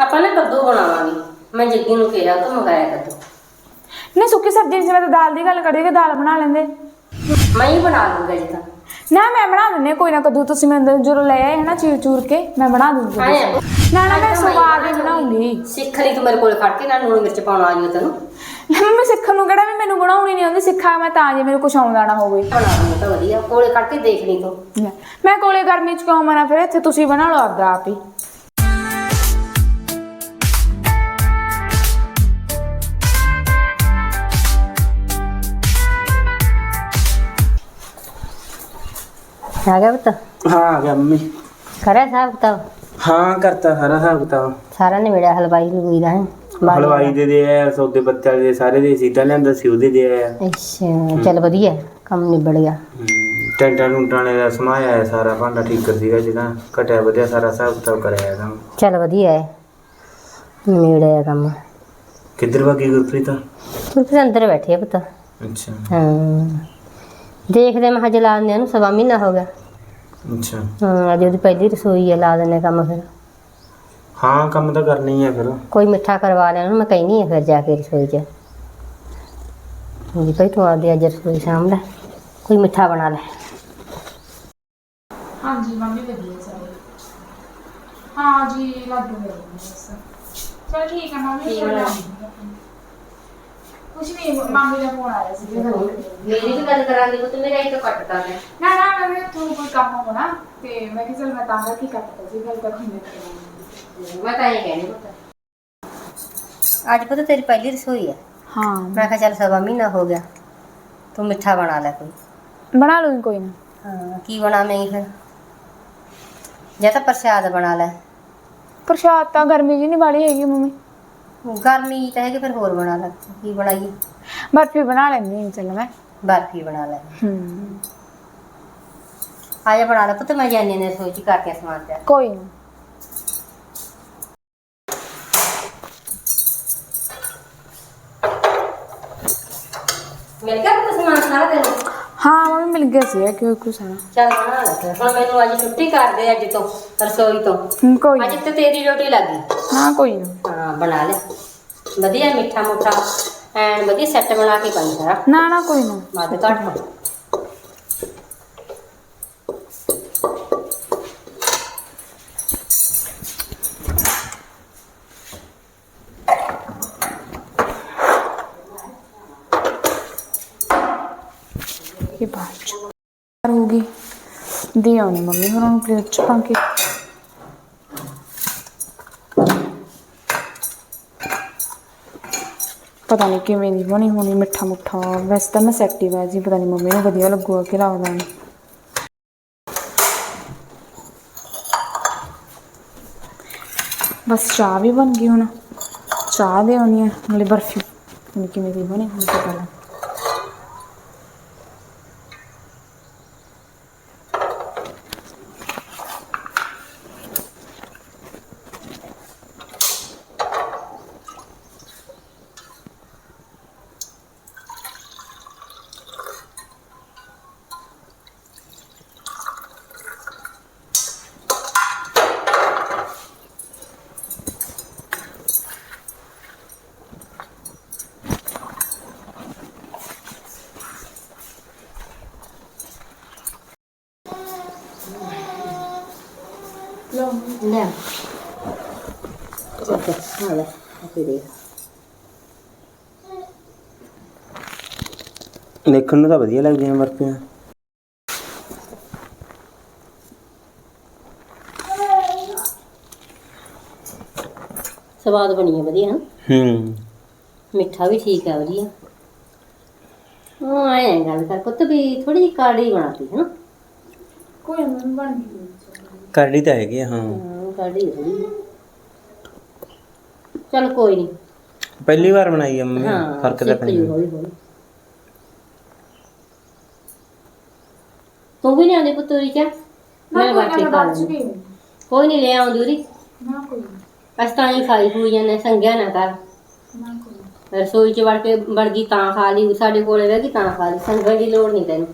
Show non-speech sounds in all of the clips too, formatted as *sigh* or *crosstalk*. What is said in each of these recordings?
ਆਪਾਂ ਨਾ ਕੱਦੂ ਬਣਾਵਾਂਗੇ। ਮੈਂ ਜੱਗੀ ਨੂੰ ਕਿਹਾ ਤੂੰ ਮੰਗਾਇਆ ਕੱਦੂ। ਨਹੀਂ ਸੁੱਕੀ ਸਬਜ਼ੀ ਜਿਵੇਂ ਤਾਂ ਦਾਲ ਦੀ ਗੱਲ ਕਰੀਏ ਕਿ ਦਾਲ ਬਣਾ ਲੈਂਦੇ। ਮੈਂ ਹੀ ਬਣਾ ਲੂੰਗਾ ਜੀ ਤਾਂ। ਨਾ ਮੈਂ ਬਣਾ ਹਾਂ, ਕੋਈ ਨਾ ਕਦੂ ਤੁਸੀਂ ਮੈਨੂੰ ਜਦੋਂ ਲੈ ਆਏ ਹੈ ਨਾ ਚੀਰ ਚੂਰ ਕੇ ਮੈਂ ਬਣਾ ਦੂੰਗੀ ਨਾ ਨਾ ਮੈਂ ਸਵਾਦ ਹੀ ਬਣਾਉਂਗੀ ਸਿੱਖ ਲਈ ਤੂੰ ਮੇਰੇ ਕੋਲ ਖੜ ਕੇ ਨਾ ਲੂਣ ਮਿਰਚ ਪਾਉਣ ਆ ਜਿਓ ਤੈਨੂੰ ਮੈਂ ਸਿੱਖਣ ਨੂੰ ਕਿਹੜਾ ਵੀ ਮੈਨੂੰ ਬਣਾਉਣੀ ਨਹੀਂ ਆਉਂਦੀ ਸਿੱਖਾਂ ਮੈਂ ਤਾਂ ਜੇ ਮੈਨੂੰ ਕੁਝ ਆਉਂਦਾ ਨਾ ਹੋਵੇ। ਬਣਾ ਦੂੰਗਾ ਤਾਂ ਵਧੀਆ ਕੋਲੇ ਖੜ ਕੇ ਦੇਖ ਲਈ ਤੂੰ। ਲੈ, ਮੈਂ ਕੋਲੇ ਗਰਮੀ ਚ ਕਿਉਂ ਮਨਾ ਫਿਰ ਇੱਥੇ ਤੁਸੀਂ ਬਣਾ ਲਓ ਆਪਦਾ ਆਪ ਹੀ। ਆ ਗਿਆ ਪੁੱਤ? ਹਾਂ ਆ ਗਿਆ ਮੰਮੀ। ਕਰਿਆ ਸਾਹਿਬ ਤਾਂ ਹਾਂ ਕਰਤਾ ਸਾਰਾ ਹਿਸਾਬ ਕਿਤਾਬ। ਸਾਰਾ ਨੇ ਮੇਰਾ ਹਲਵਾਈ ਲੂਈ ਦਾ ਹੈ? ਹਲਵਾਈ ਦੇ ਦੇ ਆਇਆ ਸੌਦੇ ਪੱਤੇ ਵਾਲੇ ਦੇ ਸਾਰੇ ਦੇ ਸੀਤਾ ਲਿਆਂਦਾ ਸੀ ਉਹਦੇ ਦੇ ਆਇਆ ਅੱਛਾ ਚੱਲ ਵਧੀਆ ਕੰਮ ਨਿਬੜ ਗਿਆ। ਹਮ, ਟੈਂਟਾਂ ਟੂੰਟਾਂ ਨੇ ਦਾ ਸਮਾਇਆ ਹੈ ਸਾਰਾ ਭਾਂਡਾ ਠੀਕ ਸੀਗਾ ਜਿਹਦਾ ਘਟਿਆ ਵਧਿਆ ਸਾਰਾ ਹਿਸਾਬ ਕਿਤਾਬ ਕਰਾਇਆ ਕੰਮ ਚੱਲ ਵਧੀਆ ਹੈ ਨਿਬੜਿਆ ਕੰਮ। ਕਿੱਧਰ ਭਾਗੀ ਗੁਰਪ੍ਰੀਤ? ਤੂੰ ਫਿਰ ਅੰਦਰ ਬੈਠੇ ਆ ਪੁੱਤ। ਅੱਛਾ। ਹਾਂ। ਦੇਖਦੇ ਮੈਂ ਹਜੇ ਲਾ ਦਿੰਦੇ ਨੂੰ ਸਵਾ ਮਹੀਨਾ ਹੋ ਗਿਆ। ਅੱਛਾ। ਹਾਂ ਅੱਜ ਉਹਦੀ ਪਹਿਲੀ ਰਸੋਈ ਹੈ ਲਾ ਦਿੰਦੇ ਕੰਮ ਫਿਰ। ਹਾਂ ਕੰਮ ਤਾਂ ਕਰਨਾ ਹੀ ਹੈ ਫਿਰ। ਕੋਈ ਮਿੱਠਾ ਕਰਵਾ ਲੈਣਾ ਮੈਂ ਕਹਿਨੀ ਆ ਫਿਰ ਜਾ ਕੇ ਰਸੋਈ 'ਚ। ਜੀ ਭਾਈ ਤੂੰ ਆਪਦੀ ਅੱਜ ਰਸੋਈ ਸਾਂਭ ਲੈ ਕੋਈ ਮਿੱਠਾ ਬਣਾ ਲੈ। ਹਾਂਜੀ ਮੰਮੀ ਵਧੀਆ ਸਾਰੇ ਹਾਂ ਜੀ ਲੱਡੂ ਦੇ ਬਸ। ਚਲ ਠੀਕ ਹੈ ਮੰਮੀ ਕੀ ਬਣਾ? ਕੁਛ ਨਹੀਂ ਮੰਮੀ ਦਾ ਫੋਨ ਆਇਆ ਸੀ ਮੇਰੀ ਵੀ ਗੱਲ ਕਰਾਂਗੇ ਪੁੱਤ ਮੇਰਾ ਇੱਕ ਕੱਟਦਾ ਹੈ ਨਾ ਨਾ ਮੈਂ ਤੁਹਾਨੂੰ ਕੋਈ ਕੰਮ ਹੋਣਾ ਤੇ ਮੈਂ ਕਿਹਾ ਚਲ ਮੈਂ ਤਾਂ ਕਰਕੇ ਕੱਟਦਾ ਸੀ ਗੱਲ ਤਾਂ ਖੁੰਨੇ ਕਰਾਂਗੀ ਮੈਂ ਤਾਂ ਇਹ ਕਹਿਣੀ ਪੁੱਤ ਅੱਜ ਪੁੱਤ ਤੇਰੀ ਪਹਿਲੀ ਰਸੋਈ ਹੈ ਹਾਂ ਮੈਂ ਕਿਹਾ ਚੱਲ ਸਵਾ ਮਹੀਨਾ ਹੋ ਗਿਆ ਤੂੰ ਮਿੱਠਾ ਬਣਾ ਲੈ ਕੋਈ ਬਣਾ ਲੂੰਗੀ ਕੋਈ ਨਾ ਹਾਂ ਕੀ ਬਣਾਵੇਂਗੀ ਫਿਰ ਜਾਂ ਤਾਂ ਪ੍ਰਸ਼ਾਦ ਬਣਾ ਲੈ ਪ੍ਰਸ਼ਾਦ ਤਾਂ ਗਰਮੀ ਜੀ ਨਹੀਂ ਵਾਲੀ ਹੈਗੀ ਮੰਮੀ ਗਰਮੀ ਤਾਂ ਹੈਗੀ ਫਿਰ ਹੋਰ ਬਣਾ ਲੈ ਕੀ ਬਣਾਈਏ? ਬਰਫੀ ਬਣਾ ਲੈਂਦੀ ਹਾਂ ਚਲ ਮੈਂ। ਬਰਫੀ ਬਣਾ ਲੈ। ਹੂੰ। ਆ ਜਾ ਬਣਾ ਲੈ ਪੁੱਤ ਮੈਂ ਜਾਣੀ ਨੇ ਸੋਚ ਕਰਕੇ ਸਮਾਨ ਤਿਆਰ। ਕੋਈ ਨਾ। ਮਿਲ ਗਿਆ ਪੁੱਤ ਸਮਾਨ ਸਾਰਾ ਤੈਨੂੰ? ਹਾਂ ਮੰਮੀ ਮਿਲ ਗਿਆ ਸੀ ਕਿਉਂ ਕੁਛ ਸਾਰਾ ਚੱਲ ਬਣਾ ਲੈ ਫਿਰ। ਹੁਣ ਮੈਨੂੰ ਅੱਜ ਛੁੱਟੀ ਕਰ ਦੇ ਅੱਜ ਤੋਂ ਰਸੋਈ ਤੋਂ। ਕੋਈ ਅੱਜ ਤੇ ਤੇਰੀ ਰੋਟੀ ਲੱਗੀ ਹਾਂ ਕੋਈ ਨਾ ਹਾਂ ਬਣਾ ਲੈ। ਵਧੀਆ ਮਿੱਠਾ ਮੁੱਠਾ ਐਨ ਵਧੀਆ ਸੈੱਟ ਬਣਾ ਕੇ ਪਾਈ ਸਾਰਾ। ਨਾ ਨਾ ਕੋਈ ਨਾ ਵੱਧ ਘੱਟ। ਦੇ ਆਉਣੀ ਮੰਮੀ ਹੋਰਾਂ ਨੂੰ ਪਲੇਟ ਚ ਪਾ ਕੇ ਪਤਾ ਨਹੀਂ ਕਿਵੇਂ ਦੀ ਬਣੀ ਹੋਣੀ, ਮਿੱਠਾ ਮੁੱਠਾ। ਵੈਸੇ ਤਾਂ ਮੈਂ ਸੈਕਟਿਵ ਹੈ ਜੀ ਪਤਾ ਨਹੀਂ ਮੰਮੀ ਨੂੰ ਵਧੀਆ ਲੱਗੂਗਾ ਕਿ ਲੱਗਦਾ ਨਹੀਂ ਬਸ ਚਾਹ ਵੀ ਬਣ ਗਈ ਹੁਣ। ਚਾਹ ਦੇ ਆਉਣੀ ਹੈ ਨਾਲੇ ਬਰਫੀ। ਕਿਵੇਂ ਦੀ ਬਣੀ ਹੁਣ ਪਤਾ ਲੱਗ ਲੈ ਚੱਲ ਆ ਲੈ ਆਪੇ ਦੇ ਦੇਖਣ ਨੂੰ ਤਾਂ ਵਧੀਆ ਲੱਗਦੀਆਂ ਬਰਫੀਆਂ ਸਵਾਦ ਬਣੀ ਹੈ ਵਧੀਆ? ਹੂੰ ਮਿੱਠਾ ਵੀ ਠੀਕ ਹੈ ਵਧੀਆ ਉਹ ਆਏ ਗੱਲ ਕਰ ਪੁੱਤ ਵੀ ਥੋੜੀ ਜਿਹੀ ਕਾੜੀ ਬਣਾਤੀ ਹੈ ਨਾ ਕੋਈ ਨਾ ਬਣ ਗਈ ਕਰਦੀ ਤਾਂ ਹੈਗੀ ਆ, ਹਾਂ। ਹਾਂ ਕਾੜੀ ਥੋੜੀ ਚਲ ਕੋਈ ਨਹੀਂ ਪਹਿਲੀ ਵਾਰ ਬਣਾਈ ਆ ਮੰਮੀ ਹਾਂ ਫ਼ਰਕ ਤਾਂ ਸਿੱਖ ਲਈ ਪੈਂਦਾ। ਹੌਲੀ ਹੌਲੀ। ਤੂੰ ਵੀ ਨਹੀਂ ਆਉਂਦੀ ਪੁੱਤੂਰੀ ਚਾ ਮੈਂ ਬਾਕੀ ਖਾ ਲੈਂਦੀ। ਕੋਈ ਨਹੀਂ ਲੈ ਆਉਂਦੀ ਉਰੀ। ਨਾ ਕੋਈ ਅਸ ਤਾਂ ਹੀ ਖਾਈ ਹੋਈ ਜਾਂਦੇ ਸੰਗਿਆ ਨਾ ਕਰ। ਨਾ ਕੋਈ। ਰਸੋਈ ਚ ਵੜ ਕੇ ਵੜ ਗਈ ਤਾਂ ਖਾ ਲਈ ਸਾਡੇ ਕੋਲੇ ਰਹਿ ਗਈ ਤਾਂ ਖਾ ਲਈ ਸੰਗਣ ਦੀ ਲੋੜ ਨਹੀਂ ਤੈਨੂੰ।